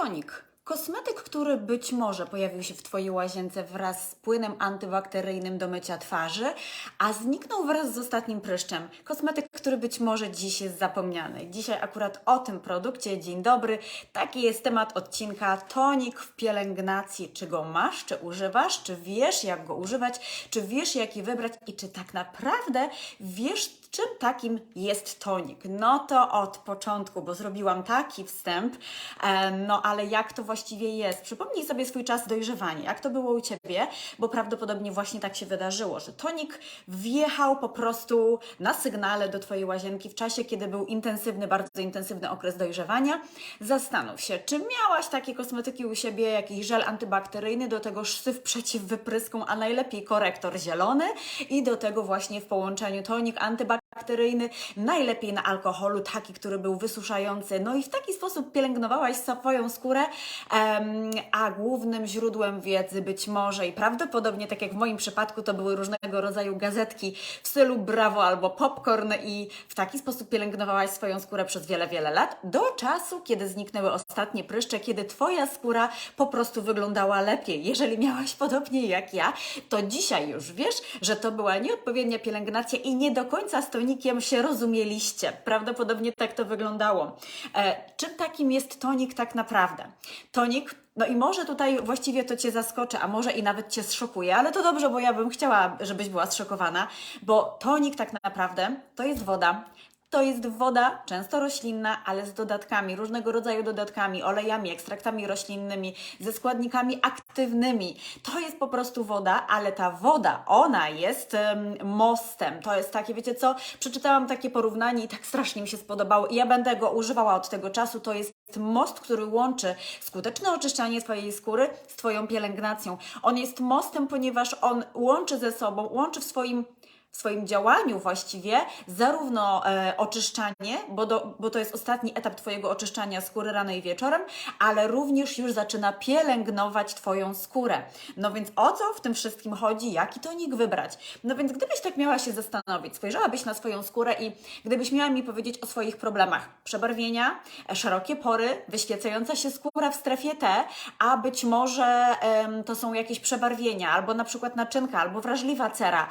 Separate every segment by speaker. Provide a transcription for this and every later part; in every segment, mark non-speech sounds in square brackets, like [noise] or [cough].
Speaker 1: Tonik. Kosmetyk, który być może pojawił się w Twojej łazience wraz z płynem antybakteryjnym do mycia twarzy, a zniknął wraz z ostatnim pryszczem. Kosmetyk, który być może dziś jest zapomniany. Dzisiaj akurat o tym produkcie. Dzień dobry. Taki jest temat odcinka. Tonik w pielęgnacji. Czy go masz, czy używasz, czy wiesz jak go używać, czy wiesz jaki wybrać i czy tak naprawdę wiesz czym takim jest tonik? No to od początku, bo zrobiłam taki wstęp, no ale jak to właściwie jest? Przypomnij sobie swój czas dojrzewania, jak to było u Ciebie, bo prawdopodobnie właśnie tak się wydarzyło, że tonik wjechał po prostu na sygnale do Twojej łazienki w czasie, kiedy był intensywny, bardzo intensywny okres dojrzewania. Zastanów się, czy miałaś takie kosmetyki u siebie, jakiś żel antybakteryjny, do tego syf przeciw wypryskom, a najlepiej korektor zielony i do tego właśnie w połączeniu tonik antybakteryjny bakteryjny, najlepiej na alkoholu, taki, który był wysuszający. No i w taki sposób pielęgnowałaś swoją skórę, a głównym źródłem wiedzy być może i prawdopodobnie, tak jak w moim przypadku, to były różnego rodzaju gazetki w stylu Bravo albo Popcorn i w taki sposób pielęgnowałaś swoją skórę przez wiele, wiele lat, do czasu, kiedy zniknęły ostatnie pryszcze, kiedy Twoja skóra po prostu wyglądała lepiej. Jeżeli miałaś podobnie jak ja, to dzisiaj już wiesz, że to była nieodpowiednia pielęgnacja i nie do końca tonikiem się rozumieliście. Prawdopodobnie tak to wyglądało. E, czym takim jest tonik tak naprawdę? Tonik no i może tutaj właściwie to Cię zaskoczy, a może i nawet Cię zszokuje, ale to dobrze, bo ja bym chciała, żebyś była zszokowana, bo tonik tak naprawdę to jest woda. To jest woda, często roślinna, ale z dodatkami, różnego rodzaju dodatkami, olejami, ekstraktami roślinnymi, ze składnikami aktywnymi. To jest po prostu woda, ale ta woda, ona jest em, mostem. To jest takie, wiecie co? Przeczytałam takie porównanie i tak strasznie mi się spodobało i ja będę go używała od tego czasu. To jest most, który łączy skuteczne oczyszczanie swojej skóry z Twoją pielęgnacją. On jest mostem, ponieważ on łączy ze sobą, łączy w swoim w swoim działaniu właściwie zarówno e, oczyszczanie, bo, do, bo to jest ostatni etap Twojego oczyszczania skóry rano i wieczorem, ale również już zaczyna pielęgnować Twoją skórę. No więc o co w tym wszystkim chodzi? Jaki tonik wybrać? No więc gdybyś tak miała się zastanowić, spojrzałabyś na swoją skórę i gdybyś miała mi powiedzieć o swoich problemach, przebarwienia, e, szerokie pory, wyświecająca się skóra w strefie T, a być może em, to są jakieś przebarwienia, albo na przykład naczynka, albo wrażliwa cera,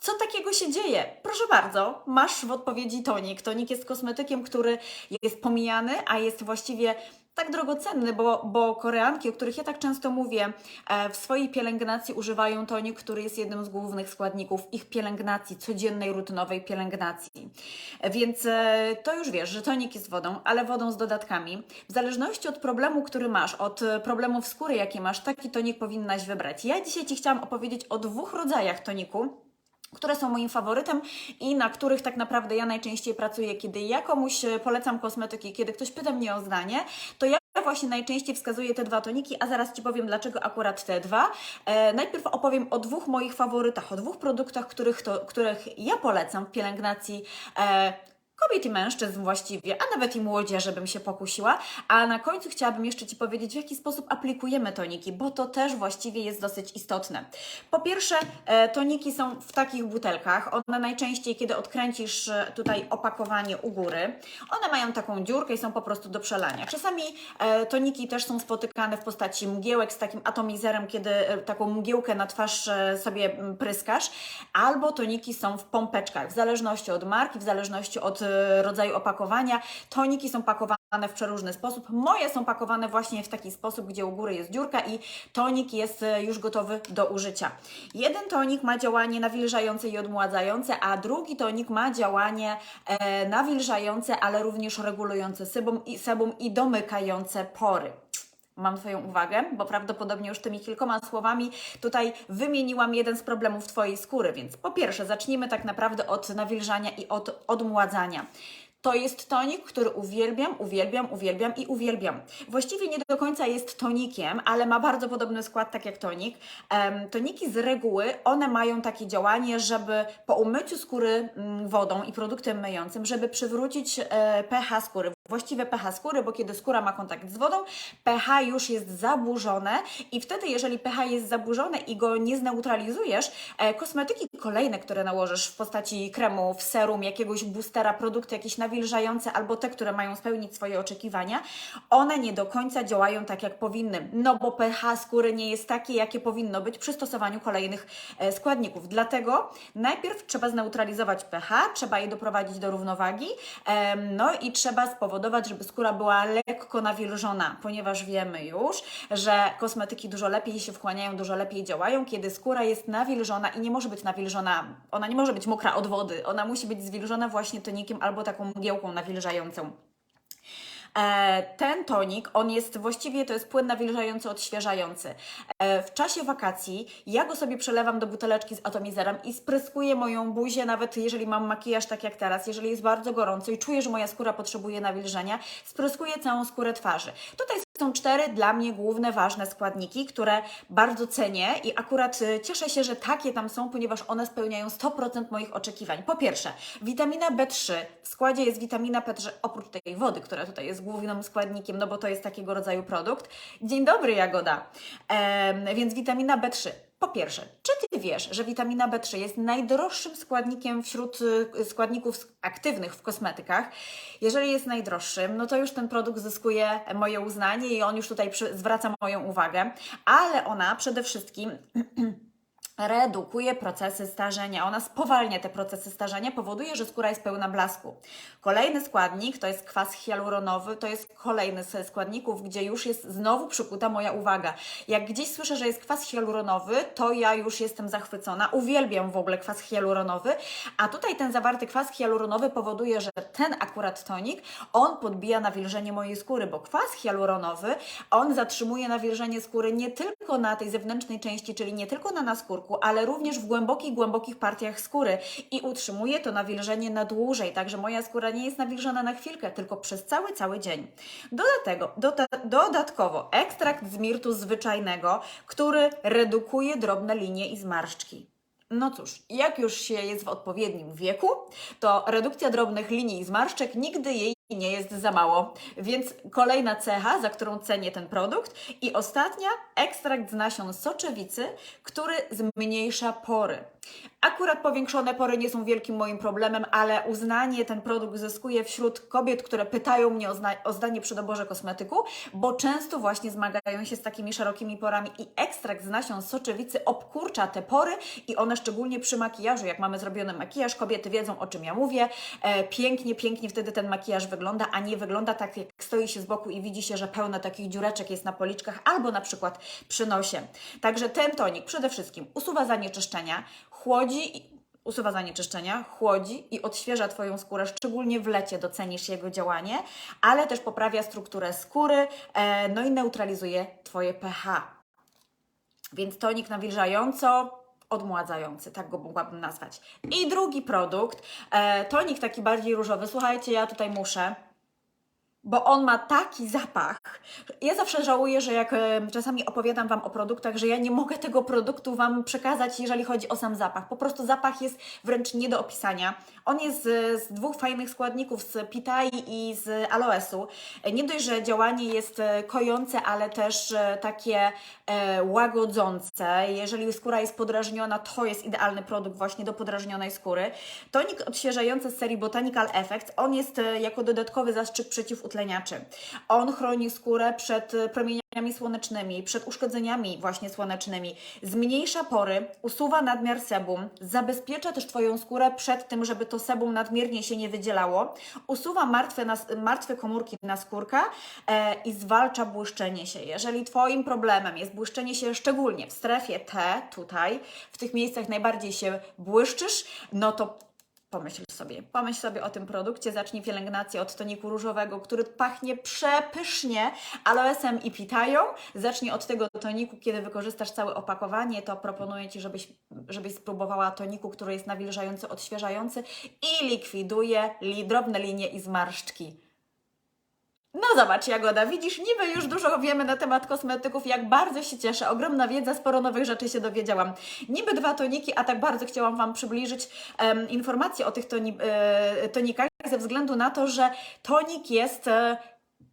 Speaker 1: co takiego się dzieje? Proszę bardzo, masz w odpowiedzi tonik. Tonik jest kosmetykiem, który jest pomijany, a jest właściwie tak drogocenny, bo, bo Koreanki, o których ja tak często mówię, e, w swojej pielęgnacji używają tonik, który jest jednym z głównych składników ich pielęgnacji, codziennej, rutynowej pielęgnacji. E, Więc e, to już wiesz, że tonik jest wodą, ale wodą z dodatkami. W zależności od problemu, który masz, od problemów skóry, jakie masz, taki tonik powinnaś wybrać. Ja dzisiaj Ci chciałam opowiedzieć o dwóch rodzajach toniku które są moim faworytem i na których tak naprawdę ja najczęściej pracuję, kiedy ja komuś e, polecam kosmetyki, kiedy ktoś pyta mnie o zdanie, to ja właśnie najczęściej wskazuję te dwa toniki, a zaraz Ci powiem, dlaczego akurat te dwa. E, najpierw opowiem o dwóch moich faworytach, o dwóch produktach, których, to, których ja polecam w pielęgnacji e, kobiet i mężczyzn właściwie, a nawet i młodzieży bym się pokusiła. A na końcu chciałabym jeszcze Ci powiedzieć, w jaki sposób aplikujemy toniki, bo to też właściwie jest dosyć istotne. Po pierwsze, e, toniki są w takich butelkach. One najczęściej, kiedy odkręcisz e, tutaj opakowanie u góry, one mają taką dziurkę i są po prostu do przelania. Czasami e, toniki też są spotykane w postaci mgiełek z takim atomizerem, kiedy taką mgiełkę na twarz sobie mm, pryskasz, albo toniki są w pompeczkach, w zależności od marki, w zależności od rodzaju opakowania. Toniki są pakowane w przeróżny sposób. Moje są pakowane właśnie w taki sposób, gdzie u góry jest dziurka i tonik jest e, już gotowy do użycia. Jeden tonik ma działanie nawilżające i odmładzające, a drugi tonik ma działanie e, nawilżające, ale również regulujące sebum i, sebum i domykające pory. Mam Twoją uwagę, bo prawdopodobnie już tymi kilkoma słowami tutaj wymieniłam jeden z problemów Twojej skóry. Więc po pierwsze, zacznijmy tak naprawdę od nawilżania i od odmładzania. To jest tonik, który uwielbiam, uwielbiam, uwielbiam i uwielbiam. Właściwie nie do końca jest tonikiem, ale ma bardzo podobny skład, tak jak tonik. Em, toniki z reguły, one mają takie działanie, żeby po umyciu skóry mm, wodą i produktem myjącym, żeby przywrócić e, pH skóry, właściwe pH skóry, bo kiedy skóra ma kontakt z wodą, pH już jest zaburzone i wtedy, jeżeli pH jest zaburzone i go nie zneutralizujesz, e, kosmetyki kolejne, które nałożysz w postaci kremów, serum, jakiegoś boostera, produkty jakieś nawilżające albo te, które mają spełnić swoje oczekiwania, one nie do końca działają tak, jak powinny, no bo pH skóry nie jest takie, jakie powinno być przy stosowaniu kolejnych e, składników. Dlatego najpierw trzeba zneutralizować pH, trzeba je doprowadzić do równowagi, em, no i trzeba spowodować, żeby skóra była lekko nawilżona, ponieważ wiemy już, że kosmetyki dużo lepiej się wchłaniają, dużo lepiej działają, kiedy skóra jest nawilżona i nie może być nawilżona, ona nie może być mokra od wody, ona musi być zwilżona właśnie tonikiem albo taką mgiełką nawilżającą. E, Ten tonik, on jest właściwie, to jest płyn nawilżający, odświeżający. E, W czasie wakacji ja go sobie przelewam do buteleczki z atomizerem i spryskuję moją buzię, nawet jeżeli mam makijaż tak jak teraz, jeżeli jest bardzo gorąco i czuję, że moja skóra potrzebuje nawilżenia, spryskuję całą skórę twarzy. Tutaj są cztery dla mnie główne, ważne składniki, które bardzo cenię i akurat y, cieszę się, że takie tam są, ponieważ one spełniają 100% moich oczekiwań. Po pierwsze, witamina B3. W składzie jest witamina B3, oprócz tej wody, która tutaj jest głównym składnikiem, no bo to jest takiego rodzaju produkt. Dzień dobry, Jagoda. Em, więc witamina B3. Po pierwsze, czy Ty wiesz, że witamina B3 jest najdroższym składnikiem wśród y, składników sk- aktywnych w kosmetykach? Jeżeli jest najdroższym, no to już ten produkt zyskuje moje uznanie i on już tutaj zwraca moją uwagę, ale ona przede wszystkim [clears throat] redukuje procesy starzenia. Ona spowalnia te procesy starzenia, powoduje, że skóra jest pełna blasku. Kolejny składnik to jest kwas hialuronowy, to jest kolejny ze składników, gdzie już jest znowu przykuta moja uwaga. Jak gdzieś słyszę, że jest kwas hialuronowy, to ja już jestem zachwycona. Uwielbiam w ogóle kwas hialuronowy, a tutaj ten zawarty kwas hialuronowy powoduje, że ten akurat tonik, on podbija nawilżenie mojej skóry, bo kwas hialuronowy, on zatrzymuje nawilżenie skóry nie tylko na tej zewnętrznej części, czyli nie tylko na naskórku, ale również w głębokich, głębokich partiach skóry i utrzymuje to nawilżenie na dłużej, także moja skóra nie jest nawilżona na chwilkę, tylko przez cały, cały dzień. Dodatego, doda, dodatkowo ekstrakt z mirtu zwyczajnego, który redukuje drobne linie i zmarszczki. No cóż, jak już się jest w odpowiednim wieku, to redukcja drobnych linii i zmarszczek nigdy jej nie jest za mało. Więc kolejna cecha, za którą cenię ten produkt. I ostatnia, ekstrakt z nasion soczewicy, który zmniejsza pory. Akurat powiększone pory nie są wielkim moim problemem, ale uznanie ten produkt zyskuje wśród kobiet, które pytają mnie o, o zdanie przy doborze kosmetyku, bo często właśnie zmagają się z takimi szerokimi porami i ekstrakt z nasion soczewicy obkurcza te pory i one szczególnie przy makijażu, jak mamy zrobiony makijaż, kobiety wiedzą o czym ja mówię, e, pięknie, pięknie wtedy ten makijaż wygląda, a nie wygląda tak jak stoi się z boku i widzi się, że pełno takich dziureczek jest na policzkach albo na przykład przy nosie. Także ten tonik przede wszystkim usuwa zanieczyszczenia, chłodzi usuwa zanieczyszczenia, chłodzi i odświeża Twoją skórę, szczególnie w lecie docenisz jego działanie, ale też poprawia strukturę skóry, e, no i neutralizuje Twoje pH. Więc tonik nawilżająco, odmładzający, tak go mogłabym nazwać. I drugi produkt, e, tonik taki bardziej różowy. Słuchajcie, ja tutaj muszę bo on ma taki zapach. Ja zawsze żałuję, że jak e, czasami opowiadam Wam o produktach, że ja nie mogę tego produktu Wam przekazać, jeżeli chodzi o sam zapach. Po prostu zapach jest wręcz nie do opisania. On jest z, z dwóch fajnych składników, z pitai i z aloesu. E, Nie dość, że działanie jest e, kojące, ale też e, takie e, łagodzące. Jeżeli skóra jest podrażniona, to jest idealny produkt właśnie do podrażnionej skóry. Tonik odświeżający z serii Botanical Effects, on jest e, jako dodatkowy zastrzyk przeciwutleniaczy. On chroni skórę przed e, promieniami słonecznymi, przed uszkodzeniami właśnie słonecznymi, zmniejsza pory, usuwa nadmiar sebum, zabezpiecza też Twoją skórę przed tym, żeby to sebum nadmiernie się nie wydzielało, usuwa martwe, nas, martwe komórki naskórka e, i zwalcza błyszczenie się. Jeżeli Twoim problemem jest błyszczenie się szczególnie w strefie T, tutaj, w tych miejscach najbardziej się błyszczysz, no to Pomyśl sobie, pomyśl sobie o tym produkcie, zacznij pielęgnację od toniku różowego, który pachnie przepysznie aloesem i pitają. Zacznij od tego toniku, kiedy wykorzystasz całe opakowanie, to proponuję Ci, żebyś, żebyś spróbowała toniku, który jest nawilżający, odświeżający i likwiduje li, drobne linie i zmarszczki. No zobacz, Jagoda, widzisz, niby już dużo wiemy na temat kosmetyków, jak bardzo się cieszę. Ogromna wiedza, sporo nowych rzeczy się dowiedziałam. Niby dwa toniki, a tak bardzo chciałam Wam przybliżyć em, informacje o tych toni, e, tonikach. ze względu na to, że tonik jest e,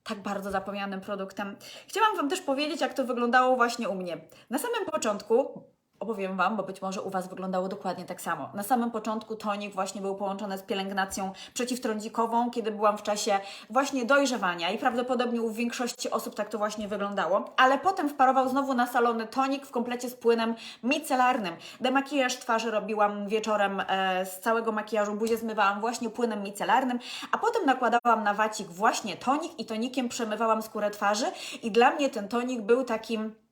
Speaker 1: tak bardzo zapomnianym produktem. Chciałam Wam też powiedzieć, jak to wyglądało właśnie u mnie. Na samym początku opowiem Wam, bo być może u Was wyglądało dokładnie tak samo. Na samym początku tonik właśnie był połączony z pielęgnacją przeciwtrądzikową, kiedy byłam w czasie właśnie dojrzewania i prawdopodobnie u większości osób tak to właśnie wyglądało, ale potem wparował znowu na salony tonik w komplecie z płynem micelarnym. Demakijaż twarzy robiłam wieczorem e, z całego makijażu, buzię zmywałam właśnie płynem micelarnym, a potem nakładałam na wacik właśnie tonik i tonikiem przemywałam skórę twarzy i dla mnie ten tonik był takim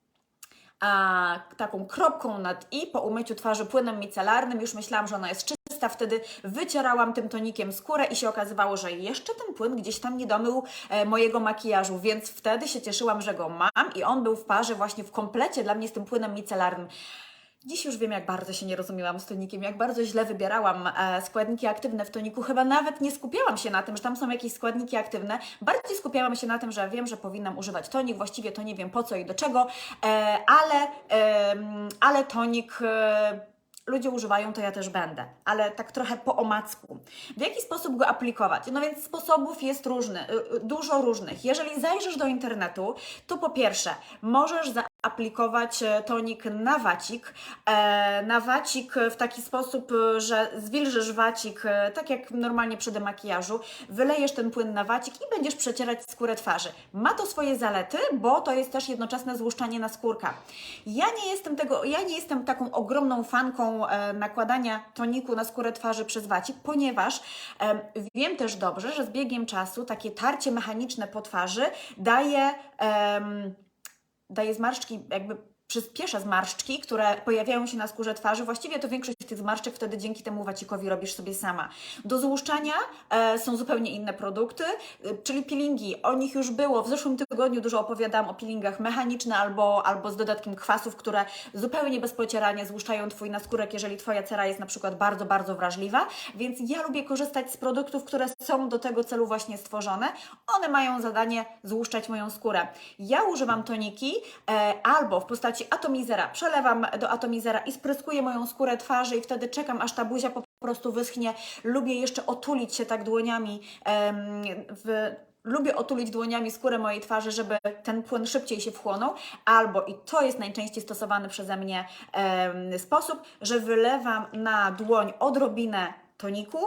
Speaker 1: a, taką kropką nad i po umyciu twarzy płynem micelarnym. Już myślałam, że ona jest czysta. Wtedy wycierałam tym tonikiem skórę i się okazywało, że jeszcze ten płyn gdzieś tam nie domył e, mojego makijażu, więc wtedy się cieszyłam, że go mam i on był w parze właśnie w komplecie dla mnie z tym płynem micelarnym. Dziś już wiem, jak bardzo się nie rozumiałam z tonikiem, jak bardzo źle wybierałam e, składniki aktywne w toniku. Chyba nawet nie skupiałam się na tym, że tam są jakieś składniki aktywne. Bardziej skupiałam się na tym, że wiem, że powinnam używać tonik. Właściwie to nie wiem po co i do czego, e, ale, e, ale tonik. E, ludzie używają, to ja też będę, ale tak trochę po omacku. W jaki sposób go aplikować? No więc sposobów jest różny, y, y, dużo różnych. Jeżeli zajrzysz do internetu, to po pierwsze, możesz zaaplikować e, tonik na wacik, e, na wacik w taki sposób, e, że zwilżysz wacik, tak jak normalnie przy demakijażu, wylejesz ten płyn na wacik i będziesz przecierać skórę twarzy. Ma to swoje zalety, bo to jest też jednoczesne złuszczanie na skórka. Ja nie jestem tego, ja nie jestem taką ogromną fanką nakładania toniku na skórę twarzy przez wacik, ponieważ wiem też dobrze, że z biegiem czasu takie tarcie mechaniczne po twarzy daje, daje zmarszczki jakby przyspiesza zmarszczki, które pojawiają się na skórze twarzy. Właściwie to większość tych zmarszczek wtedy dzięki temu wacikowi robisz sobie sama. Do złuszczania e, są zupełnie inne produkty, e, czyli peelingi. O nich już było. W zeszłym tygodniu dużo opowiadałam o peelingach mechaniczne albo, albo z dodatkiem kwasów, które zupełnie bez pocierania złuszczają Twój naskórek, jeżeli Twoja cera jest na przykład bardzo, bardzo wrażliwa. Więc ja lubię korzystać z produktów, które są do tego celu właśnie stworzone. One mają zadanie złuszczać moją skórę. Ja używam toniki e, albo w postaci atomizera. Przelewam do atomizera i spryskuję moją skórę twarzy i wtedy czekam, aż ta buzia po prostu wyschnie. Lubię jeszcze otulić się tak dłoniami w Lubię otulić dłoniami skórę mojej twarzy, żeby ten płyn szybciej się wchłonął, albo, i to jest najczęściej stosowany przeze mnie em, sposób, że wylewam na dłoń odrobinę toniku,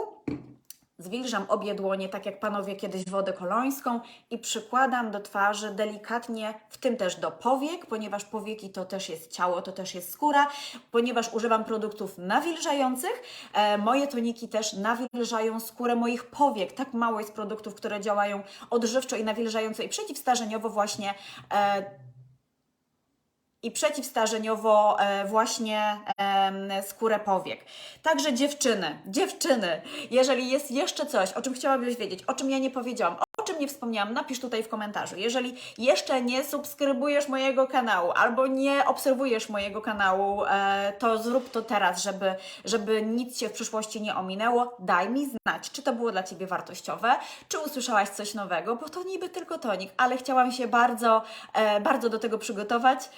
Speaker 1: Zwilżam obie dłonie, tak jak panowie kiedyś wodę kolońską i przykładam do twarzy delikatnie, w tym też do powiek, ponieważ powieki to też jest ciało, to też jest skóra, ponieważ używam produktów nawilżających. E, moje toniki też nawilżają skórę moich powiek. Tak mało jest produktów, które działają odżywczo i nawilżająco i przeciwstarzeniowo właśnie. E, i przeciwstarzeniowo e, właśnie skórę powiek. Także dziewczyny, dziewczyny, jeżeli jest jeszcze coś, o czym chciałabyś wiedzieć, o czym ja nie powiedziałam, czym nie wspomniałam, napisz tutaj w komentarzu. Jeżeli jeszcze nie subskrybujesz mojego kanału albo nie obserwujesz mojego kanału, e, to zrób to teraz, żeby, żeby nic się w przyszłości nie ominęło. Daj mi znać, czy to było dla Ciebie wartościowe, czy usłyszałaś coś nowego, bo to niby tylko tonik, ale chciałam się bardzo, e, bardzo do tego przygotować.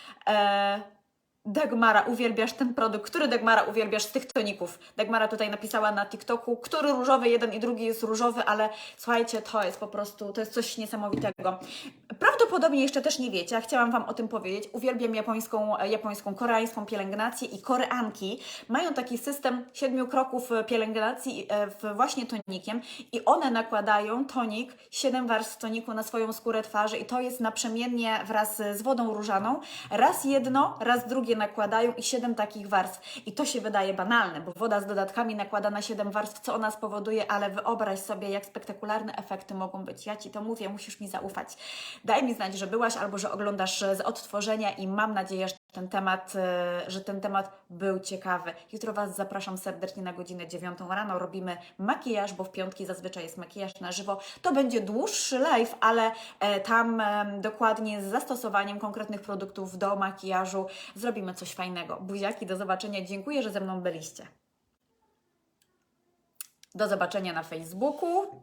Speaker 1: E, Dagmara, uwielbiasz ten produkt. Który Dagmara uwielbiasz z tych toników? Dagmara tutaj napisała na TikToku, który różowy, jeden i drugi jest różowy, ale słuchajcie, to jest po prostu, to jest coś niesamowitego. Prawdopodobnie jeszcze też nie wiecie, a chciałam Wam o tym powiedzieć. Uwielbiam japońską, japońską, koreańską pielęgnację i koreanki mają taki system siedmiu kroków pielęgnacji e, właśnie tonikiem i one nakładają tonik, siedem warstw toniku na swoją skórę twarzy i to jest naprzemiennie wraz z wodą różaną. Raz jedno, raz drugie nakładają i siedem takich warstw. I to się wydaje banalne, bo woda z dodatkami nakłada na siedem warstw, co ona spowoduje, ale wyobraź sobie, jak spektakularne efekty mogą być. Ja Ci to mówię, musisz mi zaufać. Daj mi znać, że byłaś albo że oglądasz z odtworzenia i mam nadzieję, że ten temat, e, że ten temat był ciekawy. Jutro Was zapraszam serdecznie na godzinę 9 rano. Robimy makijaż, bo w piątki zazwyczaj jest makijaż na żywo. To będzie dłuższy live, ale e, tam e, dokładnie z zastosowaniem konkretnych produktów do makijażu zrobimy coś fajnego. Buziaki, do zobaczenia. Dziękuję, że ze mną byliście. Do zobaczenia na Facebooku.